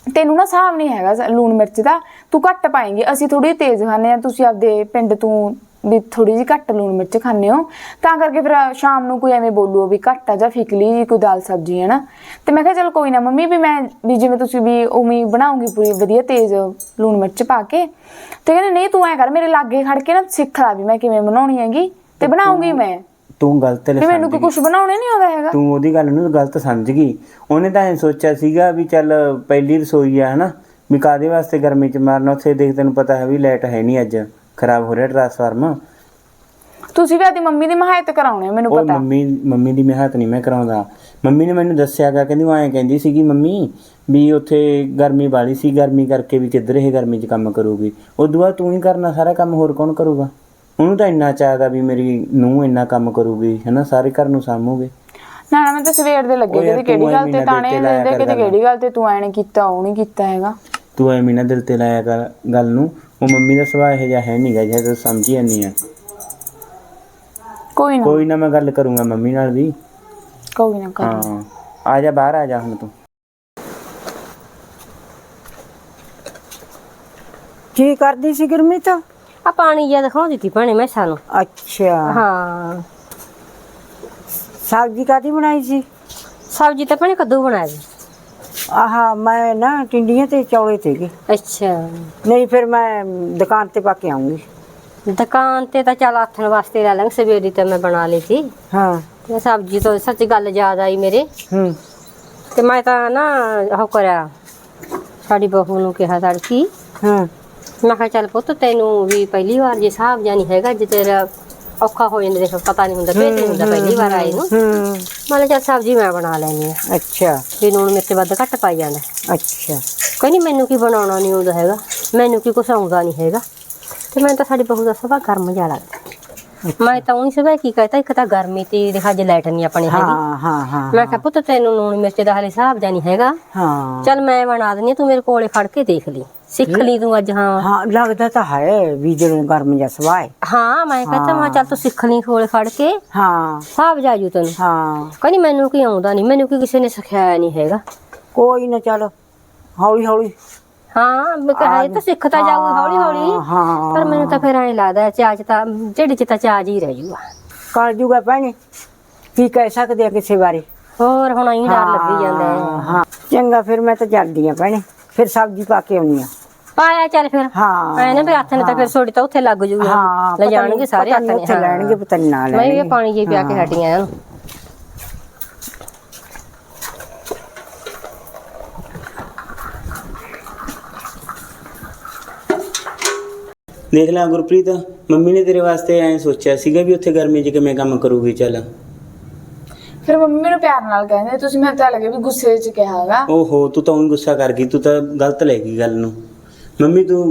ਤੈਨੂੰ ਨਾ ਹਿਸਾਬ ਨਹੀਂ ਹੈਗਾ ਲੂਣ ਮਿਰਚ ਦਾ। ਤੂੰ ਘੱਟ ਪਾਏਂਗੀ। ਅਸੀਂ ਥੋੜੀ ਤੇਜ਼ ਖਾਂਦੇ ਆ ਤੁਸੀਂ ਆਪਦੇ ਪਿੰਡ ਤੋਂ ਵੀ ਥੋੜੀ ਜਿਹੀ ਘੱਟ ਲੂਣ ਮਿਰਚ ਖਾਂਦੇ ਹੋ। ਤਾਂ ਕਰਕੇ ਫਿਰ ਸ਼ਾਮ ਨੂੰ ਕੋਈ ਐਵੇਂ ਬੋਲੂ ਵੀ ਘੱਟ ਆ ਜਾਂ ਫਿਕਲੀ ਜੀ ਕੋਈ ਦਾਲ ਸਬਜ਼ੀ ਹੈ ਨਾ ਤੇ ਮੈਂ ਕਿਹਾ ਚਲ ਕੋਈ ਨਾ ਮੰਮੀ ਵੀ ਮੈਂ ਵੀ ਜਿਵੇਂ ਤੁਸੀਂ ਵੀ ਉਵੇਂ ਬਣਾਉਂਗੀ ਪੂਰੀ ਵਧੀਆ ਤੇਜ਼ ਲੂਣ ਮਿਰਚ ਪਾ ਕੇ। ਤੇ ਕਹਿੰਦੇ ਨਹੀਂ ਤੂੰ ਐ ਕਰ ਮੇਰੇ ਲਾਗੇ ਖੜ ਕੇ ਨਾ ਸਿੱਖ ਲੈ ਵੀ ਮੈਂ ਕਿਵੇਂ ਬਣਾਉਣੀ ਹੈਗੀ ਤੇ ਬਣਾਉਂਗੀ ਮੈਂ। ਤੂੰ ਗਲਤ ਵੀ ਮੈਨੂੰ ਕੋਈ ਕੁਝ ਬਣਾਉਣੇ ਨਹੀਂ ਆਉਂਦਾ ਹੈਗਾ। ਤੂੰ ਉਹਦੀ ਗੱਲ ਨੂੰ ਗਲਤ ਸਮਝ ਗਈ। ਉਹਨੇ ਤਾਂ ਐ ਸੋਚਿਆ ਸੀਗਾ ਵੀ ਚੱਲ ਪਹਿਲੀ ਰਸੋਈ ਆ ਹਨਾ? ਵੀ ਕਾਦੇ ਵਾਸਤੇ ਗਰਮੀ ਚ ਮਾਰਨਾ? ਉੱਥੇ ਦੇਖ ਤੈਨੂੰ ਪਤਾ ਹੈ ਵੀ ਲਾਈਟ ਹੈ ਨਹੀਂ ਅੱਜ। ਖਰਾਬ ਹੋ ਰਿਹਾ ਟਰਾਂਸਫਾਰਮ ਤੁਸੀਂ ਵੀ ਆਦੀ ਮੰਮੀ ਦੀ ਮਹਾਇਤ ਕਰਾਉਣੇ ਮੈਨੂੰ ਉਹ ਪਤਾ। ਮੰਮੀ ਮੰਮੀ ਦੀ ਮਿਹਨਤ ਨਹੀਂ ਮੈਂ ਕਰਾਉਂਦਾ। ਮੰਮੀ ਨੇ ਮੈਨੂੰ ਦੱਸਿਆਗਾ ਕਹਿੰਦੀ ਉਹ ਐਂ ਕਹਿੰਦੀ ਸੀਗੀ ਮੰਮੀ ਵੀ ਉੱਥੇ ਗਰਮੀ ਵਾਲੀ ਸੀ ਗਰਮੀ ਕਰਕੇ ਵੀ ਕਿੱਧਰ ਇਹ ਗਰਮੀ 'ਚ ਕੰਮ ਕਰੂਗੀ? ਉਦੋਂ ਬਾਅਦ ਤੂੰ ਹੀ ਕਰਨਾ ਸਾਰਾ ਕੰਮ ਹੋਰ ਕੌਣ ਕਰੂਗਾ? ਉਹਨੂੰ ਤਾਂ ਇੰਨਾ ਚਾਹਗਾ ਵੀ ਮੇਰੀ ਨੂੰਹ ਇੰਨਾ ਕੰਮ ਕਰੂਗੀ ਹੈਨਾ? ਸਾਰੇ ਘਰ ਨੂੰ ਸਾਂਭੂਗੇ। ਨਾ ਨਾ ਮੈਂ ਤਾਂ ਸਵੇਰ ਦੇ ਲੱਗੇ ਕਿਤੇ ਕਿਹੜੀ ਗੱਲ ਤੇ ਨਾ ਤਾਣੇ ਕਰ ਕਿਤੇ। ਕਿਹੜੀ ਗੱਲ ਤੇ ਤੂੰ ਐ ਨਹੀਂ ਕੀਤਾ ਉਹ ਨਹੀਂ ਕੀਤਾ ਹੈਗਾ। ਤੂੰ ਐਵੇਂ ਨਾ ਦਿਲ ਤੇ ਲਾਇਆ ਕਰ ਗੱਲ ਨੂੰ। ਉਹ ਮੰਮੀ ਦਾ ਸੁਭਾਅ ਇਹੋ ਜਿਹਾ ਹੈ ਨਹੀਂਗਾ ਜਿਹੜਾ ਤੂੰ ਸਮਝੀ ਜਾਂਦੀ ਆ। ਕੋਈ ਨਾ। ਕੋਈ ਨਾ ਮੈਂ ਗੱਲ ਕਰੂੰਗਾ ਮੰਮੀ ਨਾਲ ਵੀ। ਕੋਈ ਨਾ ਕਰ। ਹਾਂ। ਆ ਜਾ ਬਾਹਰ ਆ ਜਾ ਹੁਣ ਤੂੰ। ਕੀ ਕਰਦੀ ਸੀ ਗੁਰਮੀਤ? ਆ ਪਾਣੀ ਜਿਹਾ ਦਿਖਾਉਂਦੀ ਤੀ ਭੈਣੇ ਮੈਂ ਸਾਨੂੰ। ਅੱਛਾ। ਹਾਂ। ਸਬਜ਼ੀ ਕਾਦੀ ਬਣਾਈ ਸੀ? ਸਬਜ਼ੀ ਤਾਂ ਭੈਣੇ ਕੱਦੂ ਬਣਾਇਆ ਸੀ। ਆਹਾ ਮੈਂ ਨਾ ਟਿੰਡੀਆਂ ਤੇ ਚੌਲੇ ਤੇਗੇ। ਅੱਛਾ। ਨਹੀਂ ਫਿਰ ਮੈਂ ਦੁਕਾਨ ਤੇ ਪਾ ਕੇ ਆਉਂਗੀ ਦੁਕਾਨ ਤੇ ਤਾਂ ਚੱਲ ਆਥਣ ਵਾਸਤੇ ਲੈ ਲਾਂਗੇ ਸਵੇਰੀ ਤਾਂ ਮੈਂ ਬਣਾ ਲਈ ਸੀ। ਹਾਂ। ਤੇ ਸਬਜ਼ੀ ਤੋਂ ਸੱਚ ਗੱਲ ਯਾਦ ਆਈ ਮੇਰੇ। ਹੂੰ। ਤੇ ਮੈਂ ਤਾਂ ਨਾ ਉਹ ਕਰਿਆ ਸਾਡੀ ਬਹੂ ਨੂੰ ਕਿਹਾ ਤੜਕੀ ਹਾਂ। ਮੈਂ ਕਿਹਾ ਚੱਲ ਪੁੱਤ ਤੈਨੂੰ ਵੀ ਪਹਿਲੀ ਵਾਰ ਜੇ ਸਾਹਬ ਜਾਨੀ ਹੈਗਾ ਜੇ ਤੇਰਾ ਔਖਾ ਹੋ ਜਾਂਦਾ ਦੇਖ ਪਤਾ ਨਹੀਂ ਹੁੰਦਾ ਭੇਜ ਹੁੰਦਾ ਪਹਿਲੀ ਵਾਰ ਆਏ ਨੂੰ। ਹੂੰ। ਮੈਂ ਕਿਹਾ ਸਬਜ਼ੀ ਮੈਂ ਬਣਾ ਲੈਣੀ ਆ ਅੱਛਾ। ਵੀ ਨੂਣ ਮਿਰਚ ਵੱਧ ਘੱਟ ਪਾਈ ਜਾਂਦਾ। ਅੱਛਾ। ਕਹਿੰਦੀ ਮੈਨੂੰ ਕੀ ਬਣਾਉਣਾ ਨਹੀਂ ਆਉਂਦਾ ਹੈਗਾ ਮੈਨੂੰ ਕੀ ਕੁਛ ਆਉਂਦਾ ਨਹੀਂ ਹੈਗਾ। ਤੇ ਮੈਂ ਤਾਂ ਸਾਡੀ ਬਹੂ ਦਾ ਸੁਭਾਅ ਗਰਮ ਲੱਗਦਾ। *laughs* ਮੈਂ ਤਾਂ ਉਹੀ ਸੁਭਾਅ ਕੀ ਕਹਤਾ ਇੱਕ ਤਾਂ ਗਰਮੀ ਤੇ ਦੇਖਾ ਜੇ ਲਾਈਟ ਨਹੀਂ ਆਪਣੇ ਹੈਗੀ। ਹਾਂ ਹਾਂ ਹਾਂ। ਮੈਂ ਕਿਹਾ ਪੁੱਤ ਤੈਨੂੰ ਨੂਣ ਮਿਰਚ ਦਾ ਹਲੇ ਹਿਸਾਬ ਨਹੀਂ ਹੈਗਾ। ਹਾਂ। ਚੱਲ ਮੈਂ ਬਣਾ ਦਿੰਦੀ ਹਾਂ, ਤੂੰ ਮੇਰੇ ਕੋਲੇ ਖੜ ਕੇ ਦੇਖ ਲਈ। ਸਿੱਖ ਲਈ ਤੂੰ ਅੱਜ ਹਾਂ। ਹਾਂ ਲੱਗਦਾ ਤਾਂ ਹੈ ਵੀ ਜਦੋਂ ਗਰਮ ਜਿਹਾ ਸਵਾਏ ਹਾਂ। ਮੈਂ ਕਹਤਾ ਮੈਂ ਚੱਲ ਤੂੰ ਸਿੱਖ ਲਈ ਕੋਲੇ ਖੜ ਕੇ। ਹਾਂ। ਹਿਸਾਬ ਜਾਜੂ ਤੈਨੂੰ। ਹਾਂ। ਕਹਿੰਦੀ ਮੈਨੂੰ ਕੀ ਆਉਂਦਾ ਨਹੀਂ ਮੈਨੂੰ ਕੀ ਕਿਸੇ ਨੇ ਸਿਖਾਇਆ ਨਹੀਂ ਹੈਗਾ। ਕੋਈ ਨਾ ਚੱਲ ਹੌਲੀ ਹੌਲੀ ਹਾਂ ਮੈਂ ਕਿਹਾ ਇਹ ਤਾਂ ਸਿੱਖ ਤਾਂ ਜਾਊ ਹੌਲੀ ਹੌਲੀ ਹਾਂ ਪਰ ਮੈਨੂੰ ਤਾਂ ਫਿਰ ਐਂ ਲੱਗਦਾ ਚਾਚ ਤਾਂ ਢਿੱਡ 'ਚ ਤਾਂ ਚਾਜ ਹੀ ਰਹਿ ਜੂਗਾ। ਕਰ ਜੂਗਾ ਭੈਣੇ। ਕੀ ਕਹਿ ਸਕਦੇ ਆ ਕਿਸੇ ਬਾਰੇ? ਹੋਰ ਹੁਣ ਐਂ ਡਰ ਲੱਗੀ ਜਾਂਦਾ ਹੈ। ਹਾਂ। ਚੰਗਾ ਫਿਰ ਮੈਂ ਤਾਂ ਚੱਲਦੀ ਆ ਭੈਣੇ। ਫਿਰ ਸਬਜ਼ੀ ਪਾ ਕੇ ਆਉਣੀ ਆ ਪਾਇਆ ਚੱਲ ਫਿਰ। ਹਾਂ। ਐ ਨਾ ਵੀ ਹੱਥ ਨੇ ਤਾਂ ਫਿਰ ਛੋੜੀ ਤਾਂ ਉੱਥੇ ਲੱਗ ਜੂਗੀ। ਲੈ ਜਾਣਗੇ ਸਾਰੇ ਹੱਥ ਨੀ। ਹਾਂ। ਲੈਣਗੇ ਪਤਾ ਨੀ ਨਾ ਮੈਂ ਇਹ ਪਾਣੀ ਜੇ ਪਿਆ ਕੇ ਹਟੀਆਂ ਇਹਨੂੰ ਦੇਖ ਲੈ ਗੁਰਪ੍ਰੀਤ ਮੰਮੀ ਨੇ ਤੇਰੇ ਵਾਸਤੇ ਐਂ ਸੋਚਿਆ ਸੀਗਾ ਵੀ ਉੱਥੇ ਗਰਮੀ 'ਚ ਕਿਵੇਂ ਕੰਮ ਕਰੂਗੀ ਚੱਲ। ਫਿਰ ਮੰਮੀ ਮੈਨੂੰ ਪਿਆਰ ਨਾਲ ਕਹਿੰਦੇ ਤੁਸੀਂ ਮੈਨੂੰ ਤਾਂ ਲੱਗੇ ਵੀ ਗੁੱਸੇ 'ਚ ਕਿਹਾ ਹੈਗਾ। ਓਹੋ ਤੂੰ ਤਾਂ ਉਹੀ ਗੁੱਸਾ ਕਰ ਗਈ ਤੂੰ ਤਾਂ ਗਲਤ ਲੈ ਗਈ ਗੱਲ ਨੂੰ। ਮੰਮੀ ਤੂੰ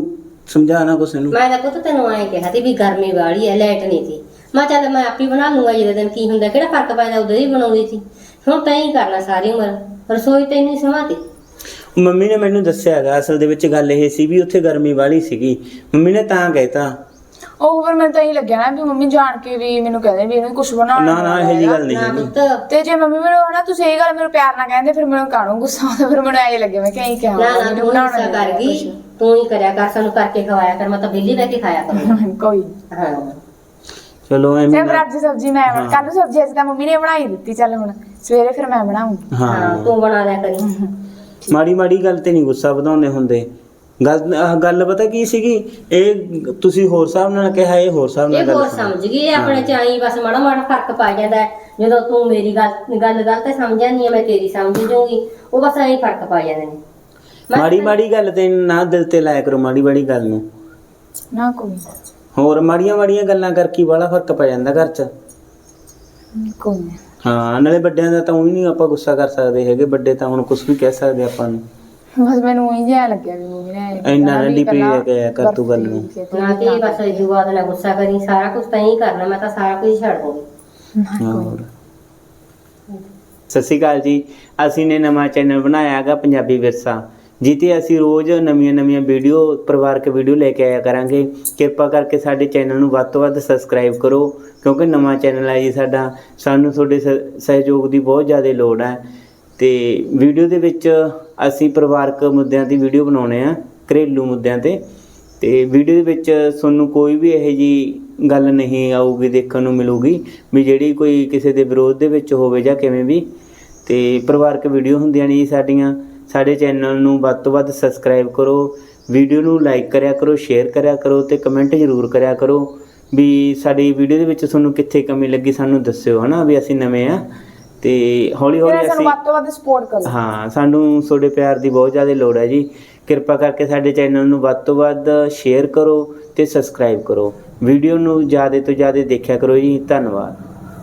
ਸਮਝਾ ਨਾ ਕੁਛ ਨੂੰ ਮੈਂ ਤਾਂ ਪੁੱਤ ਤੈਨੂੰ ਐਂ ਕਿਹਾ ਸੀ ਵੀ ਗਰਮੀ ਵਾਲੀ ਐ ਲਾਈਟ ਨਹੀਂ ਸੀ। ਮੈਂ ਕਿਹਾ ਚੱਲ ਮੈਂ ਆਪੇ ਬਣਾ ਲੂੰਗਾ ਜਿਹਦੇ ਦਿਨ ਕੀ ਹੁੰਦਾ ਕਿਹੜਾ ਫ਼ਰਕ ਪੈਂਦਾ ਉਦੋਂ ਹੀ ਬਣਾਉਂਦੀ ਸੀ। ਹੁਣ ਤਾਂ ਹੀ ਕਰਨਾ ਸਾਰੀ ਉਮਰ ਰਸੋਈ ਤੈਨੂੰ ਹੀ ਸਮਾਤੀ ਮੰਮੀ ਨੇ ਮੈਨੂੰ ਦੱਸਿਆ ਹੈਗਾ ਅਸਲ ਦੇ ਵਿੱਚ ਗੱਲ ਇਹ ਸੀ ਵੀ ਉੱਥੇ ਗਰਮੀ ਵਾਲੀ ਸੀਗੀ। ਮੰਮੀ ਨੇ ਤਾਂ ਕਹਿਤਾ। ਉਹ ਫਿਰ ਮੈਨੂੰ ਤਾਂ ਇਹ ਲੱਗਿਆ ਨਾ ਵੀ ਮੰਮੀ ਜਾਣ ਕੇ ਵੀ ਮੈਨੂੰ ਕਹਿੰਦੇ ਵੀ ਇਹਨੂੰ ਕੁਝ ਬਣਾਉਣਾ ਨਾ ਨਾ ਇਹ ਜੀ ਗੱਲ ਨਹੀਂ ਹੈਗੀ। ਤੇ ਜੇ ਮੰਮੀ ਮੈਨੂੰ ਹਨਾ ਤੁਸੀਂ ਇਹ ਗੱਲ ਮੈਨੂੰ ਪਿਆਰ ਨਾਲ ਕਹਿੰਦੇ ਫਿਰ ਮੈਨੂੰ ਕਾਣੂ ਗੁੱਸਾ ਆਉਂਦਾ? ਫਿਰ ਮੈਨੂੰ ਐਂ ਲੱਗਿਆ ਮੈਂ ਕਿ ਐਂ ਕਿਹਾ ਨਾ ਨਾ ਤੂੰ ਗੁੱਸਾ ਕਰ ਗਈ। ਤੂੰ ਹੀ ਕਰਿਆ ਕਰ ਸਾਨੂੰ ਕਰਕੇ ਖਵਾਇਆ ਕਰ ਮੈਂ ਤਾਂ ਬਿੱਲੀ ਬਹਿ ਕੇ ਖਾਇਆ ਕਰੂੰ। *laughs* ਕੋਈ। ਹਾਂ। ਚਲੋ ਐਵੇਂ ਫਿਰ ਅੱਜ ਸਬਜ਼ੀ ਮੈਂ ਬਣਾ ਕੱਲ ਸਬਜ਼ੀ ਅੱਜ ਤਾਂ ਮੰਮੀ ਨੇ ਬਣਾਈ ਦਿੱਤੀ ਚੱਲ ਹੁਣ ਸਵੇਰੇ ਫਿਰ ਮੈਂ ਬਣਾਉਂਗੀ ਹਾਂ ਹਾਂ ਤੂੰ ਬਣਾ ਲਿਆ ਕਰੀ। ਮਾੜੀ ਮਾੜੀ ਗੱਲ ਤੇ ਨਹੀਂ ਗੁੱਸਾ ਵਧਾਉਂਦੇ ਹੁੰਦੇ। ਗੱਲ ਆਹ ਗੱਲ ਪਤਾ ਕੀ ਸੀਗੀ? ਇਹ ਤੁਸੀਂ ਹੋਰ ਹਿਸਾਬ ਨਾਲ ਕਿਹਾ ਇਹ ਹੋਰ ਹਿਸਾਬ ਨਾਲ ਇਹ ਗੱਲ ਹੋਰ। ਸਮਝ ਗਈ ਇਹ ਆਪਣੇ ਚਾਈ ਬਸ ਮਾੜਾ ਮਾੜਾ ਫ਼ਰਕ ਪਾ ਜਾਂਦਾ ਹੈ। ਜਦੋਂ ਤੂੰ ਮੇਰੀ ਗੱਲ ਗੱਲ ਗਲਤ ਸਮਝਾਨੀ ਹੈ ਮੈਂ ਤੇਰੀ ਸਮਝ ਜਾਊਂਗੀ। ਉਹ ਬਸ ਐਂ ਫ਼ਰਕ ਪਾ ਜਾਂਦੇ ਨੇ ਮੈਂ- ਮਾੜੀ ਮਾੜੀ ਗੱਲ ਤੇ ਨਾ ਦਿਲ ਤੇ ਲਾਇਆ ਕਰੋ ਮਾੜੀ ਮਾੜੀ ਗੱਲ ਨੂੰ। ਨਾ ਕੋਈ। ਹੋਰ ਮਾੜੀਆਂ ਮਾੜੀਆਂ ਗੱਲਾਂ ਕਰਕੇ ਬੜਾ ਫ਼ਰਕ ਪੈ ਜਾਂਦਾ ਘਰ 'ਚ। ਕੋਈ ਨਾ। ਹਾਂ ਨਾਲੇ ਵੱਡਿਆਂ ਦਾ ਤਾਂ ਉਹੀ ਨਹੀਂ ਆਪਾਂ ਗੁੱਸਾ ਕਰ ਸਕਦੇ ਹੈਗੇ ਵੱਡੇ ਤਾਂ ਹੁਣ ਕੁਝ ਵੀ ਕਹਿ ਸਕਦੇ ਆਪਾਂ ਨੂੰ। ਬਸ ਮੈਨੂੰ ਉਹੀ ਜਿਹਾ ਲੱਗਿਆ ਵੀ ਮੰਮੀ ਨੇ ਇੰਨਾ ਪਹਿਲਾਂ ਕੇ ਕਰ ਤੂੰ ਗੱਲ ਨੂੰ। ਨਾ ਕਿ ਬਸ ਜੁਆ ਦਾ ਨਾ ਗੁੱਸਾ ਕਰੀ ਸਾਰਾ ਕੁਝ ਤਾਂ ਹੀ ਕਰਨਾ ਮੈਂ ਤਾਂ ਸਾਰਾ ਕੁਝ ਛੱਡ ਦੂੰਗੀ ਸਤਿ ਸ਼੍ਰੀ ਅਕਾਲ ਜੀ ਅਸੀਂ ਨੇ ਨਵਾਂ ਚੈਨਲ ਬਣਾਇਆ ਹੈਗਾ ਪੰਜਾਬੀ ਵਿਰਸਾ। ਜਿੱਤੇ ਅਸੀਂ ਰੋਜ਼ ਨਵੀਆਂ ਨਵੀਆਂ ਵੀਡੀਓ, ਪਰਿਵਾਰਕ ਵੀਡੀਓ ਲੈ ਕੇ ਆਇਆ ਕਰਾਂਗੇ। ਕਿਰਪਾ ਕਰਕੇ ਸਾਡੇ ਚੈਨਲ ਨੂੰ ਵੱਧ ਤੋਂ ਵੱਧ ਸਬਸਕ੍ਰਾਈਬ ਕਰੋ, ਕਿਉਂਕਿ ਨਵਾਂ ਚੈਨਲ ਹੈ ਜੀ ਸਾਡਾ। ਸਾਨੂੰ ਤੁਹਾਡੇ ਸ- ਸਹਿਯੋਗ ਦੀ ਬਹੁਤ ਜ਼ਿਆਦਾ ਲੋੜ ਹੈ। ਤੇ ਵੀਡੀਓ ਦੇ ਵਿੱਚ ਅਸੀਂ ਪਰਿਵਾਰਕ ਮੁੱਦਿਆਂ ਦੀ ਵੀਡੀਓ ਬਣਾਉਣੇ ਆ, ਘਰੇਲੂ ਮੁੱਦਿਆਂ ਤੇ। ਤੇ ਵੀਡੀਓ ਦੇ ਵਿੱਚ ਤੁਹਾਨੂੰ ਕੋਈ ਵੀ ਇਹੋ ਜੀ ਗੱਲ ਨਹੀਂ ਆਊਗੀ, ਦੇਖਣ ਨੂੰ ਮਿਲੂਗੀ ਵੀ ਜਿਹੜੀ ਕੋਈ ਕਿਸੇ ਦੇ ਵਿਰੋਧ ਦੇ ਵਿੱਚ ਹੋਵੇ ਜਾਂ ਕਿਵੇਂ ਵੀ। ਤੇ ਪਰਿਵਾਰਕ ਵੀਡੀਓ ਹੁੰਦੀਆਂ ਨੇ ਜੀ ਸਾਡੀਆਂ। ਸਾਡੇ ਚੈਨਲ ਨੂੰ ਵੱਧ ਤੋਂ ਵੱਧ ਸਬਸਕ੍ਰਾਈਬ ਕਰੋ ਵੀਡੀਓ ਨੂੰ ਲਾਈਕ ਕਰਿਆ ਕਰੋ ਸ਼ੇਅਰ ਕਰਿਆ ਕਰੋ ਤੇ ਕਮੈਂਟ ਜ਼ਰੂਰ ਕਰਿਆ ਕਰੋ ਵੀ ਸਾਡੀ ਵੀਡੀਓ ਦੇ ਵਿੱਚ ਤੁਹਾਨੂੰ ਕਿੱਥੇ ਕਮੀ ਲੱਗੀ ਸਾਨੂੰ ਦੱਸਿਓ ਹਨਾ ਵੀ ਅਸੀਂ ਨਵੇਂ ਆ ਤੇ ਹੌਲੀ ਹੌਲੀ ਅਸੀਂ ਵੱਧ ਤੋਂ ਵੱਧ ਸਪੋਰਟ ਕਰੋ। ਹਾਂ ਸਾਨੂੰ ਤੁਹਾਡੇ ਪਿਆਰ ਦੀ ਬਹੁਤ ਜ਼ਿਆਦਾ ਲੋੜ ਹੈ ਜੀ। ਕਿਰਪਾ ਕਰਕੇ ਸਾਡੇ ਚੈਨਲ ਨੂੰ ਵੱਧ ਤੋਂ ਵੱਧ ਸ਼ੇਅਰ ਕਰੋ ਤੇ ਸਬਸਕ੍ਰਾਈਬ ਕਰੋ। ਵੀਡੀਓ ਨੂੰ ਜ਼ਿਆਦਾ ਤੋਂ ਜ਼ਿਆਦਾ ਦੇਖਿਆ ਕਰੋ ਜੀ। ਧੰਨਵਾਦ।